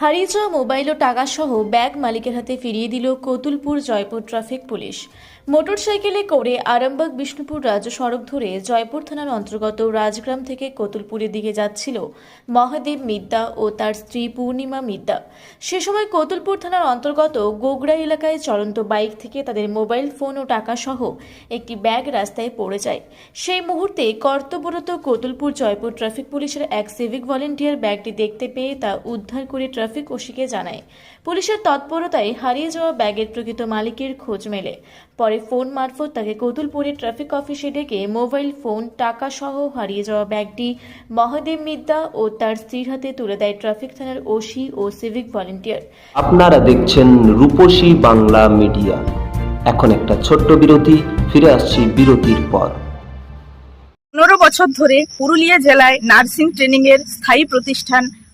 হারিয়ে যাওয়া মোবাইল ও টাকাসহ ব্যাগ মালিকের হাতে ফিরিয়ে দিল কতুলপুর জয়পুর ট্রাফিক পুলিশ। মোটরসাইকেলে করে আরামবাগ বিষ্ণুপুর রাজ্য সড়ক ধরে জয়পুর থানার অন্তর্গত রাজগ্রাম থেকে কতুলপুরের দিকে যাচ্ছিল মহাদেব মিদ্যা ও তার স্ত্রী পূর্ণিমা মিদ্যা। সে সময় কতুলপুর থানার অন্তর্গত গোগড়া এলাকায় চলন্ত বাইক থেকে তাদের মোবাইল ফোন ও টাকাসহ একটি ব্যাগ রাস্তায় পড়ে যায়। সেই মুহূর্তে কর্তব্যরত কতুলপুর জয়পুর ট্রাফিক পুলিশের এক সিভিক ভলেন্টিয়ার ব্যাগটি দেখতে পেয়ে তা উদ্ধার করে ট্রাফিক ওসিকে জানায়। পুলিশের তৎপরতায় হারিয়ে যাওয়া ব্যাগের প্রকৃত মালিকের খোঁজ মেলে। পরে ফোন মারফত তাকে কতুলপুরে ট্রাফিক অফিসে ডেকে মোবাইল ফোন টাকা সহ হারিয়ে যাওয়া ব্যাগটি মহাদেব মিদ্যা ও তার স্ত্রীর হাতে তুলে দেয় ট্রাফিক থানার ওসি ও সিভিক ভলেন্টিয়ার। আপনারা দেখছেন রূপসী বাংলা মিডিয়া। এখন একটা ছোট্ট বিরতি ফিরে আসছি বিরতির পর। পনেরো বছর ধরে পুরুলিয়া জেলায় নার্সিং ট্রেনিং এর স্থায়ী প্রতিষ্ঠান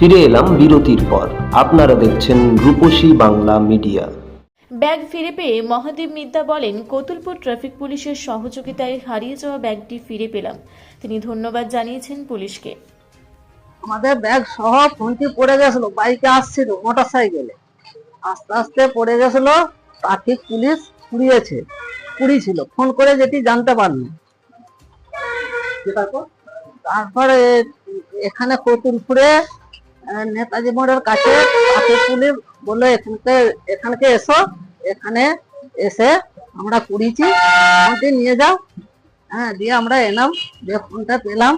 ফিরে এলাম বিরতির পর। আপনারা দেখছেন রূপসী বাংলা মিডিয়া। ব্যাগ ফিরে পেয়ে মহাদেব মিদ্যা বলেন কতুলপুর ট্রাফিক পুলিশের সহযোগিতায় হারিয়ে যাওয়া ব্যাগটি ফিরে পেলাম। তিনি ধন্যবাদ জানিয়েছেন পুলিশকে। আমাদের ব্যাগ সহ ফোনটি পড়ে গেছিল বাইকে আসছিল মোটর সাইকেলে আস্তে আস্তে পড়ে গেছিল ট্রাফিক পুলিশ কুড়িয়েছে কুড়িয়েছিল ফোন করে যেটি জানতে পারল। তারপরে এখানে কতুলপুরে নেতাজি মোড়ের কাছে ট্রাফিক পুলিশ বলল এখানকে এখানকে এসো এখানে এসে আমরা কুড়িয়েছি ফোনটি নিয়ে যাও। হ্যাঁ দিয়ে আমরা এলাম দিয়ে ফোনটা পেলাম।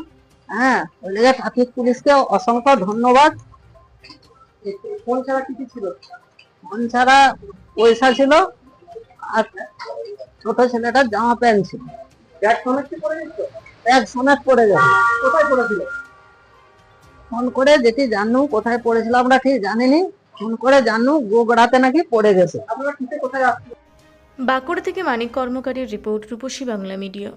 হ্যাঁ ওই লেগে ট্রাফিক পুলিশকে অসংখ্য ধন্যবাদ। ফোন ছাড়া কি কি ছিল? ফোন ছাড়া পয়সা ছিল আর ছোট ছেলেটার জামা প্যান্ট ছিল। ব্যাগ সমেত কি পড়ে গেছে ব্যাগ সমেত পড়ে গেছে। কোথায় পড়েছিল? ফোন করে যেটি জানু কোথায় পড়েছিল আমরা ঠিক জানিনি। ফোন করে জানু গোগড়াতে নাকি পড়ে গেছে। আপনারা ঠিক কোথায় আসছি বাঁকুড়া থেকে মানিক কর্মকারের রিপোর্ট রূপসী বাংলা মিডিয়া।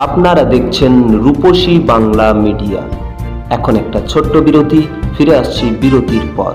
আপনারা দেখছেন রূপসী বাংলা মিডিয়া। এখন একটা ছোট্ট বিরতি ফিরে আসছি বিরতির পর।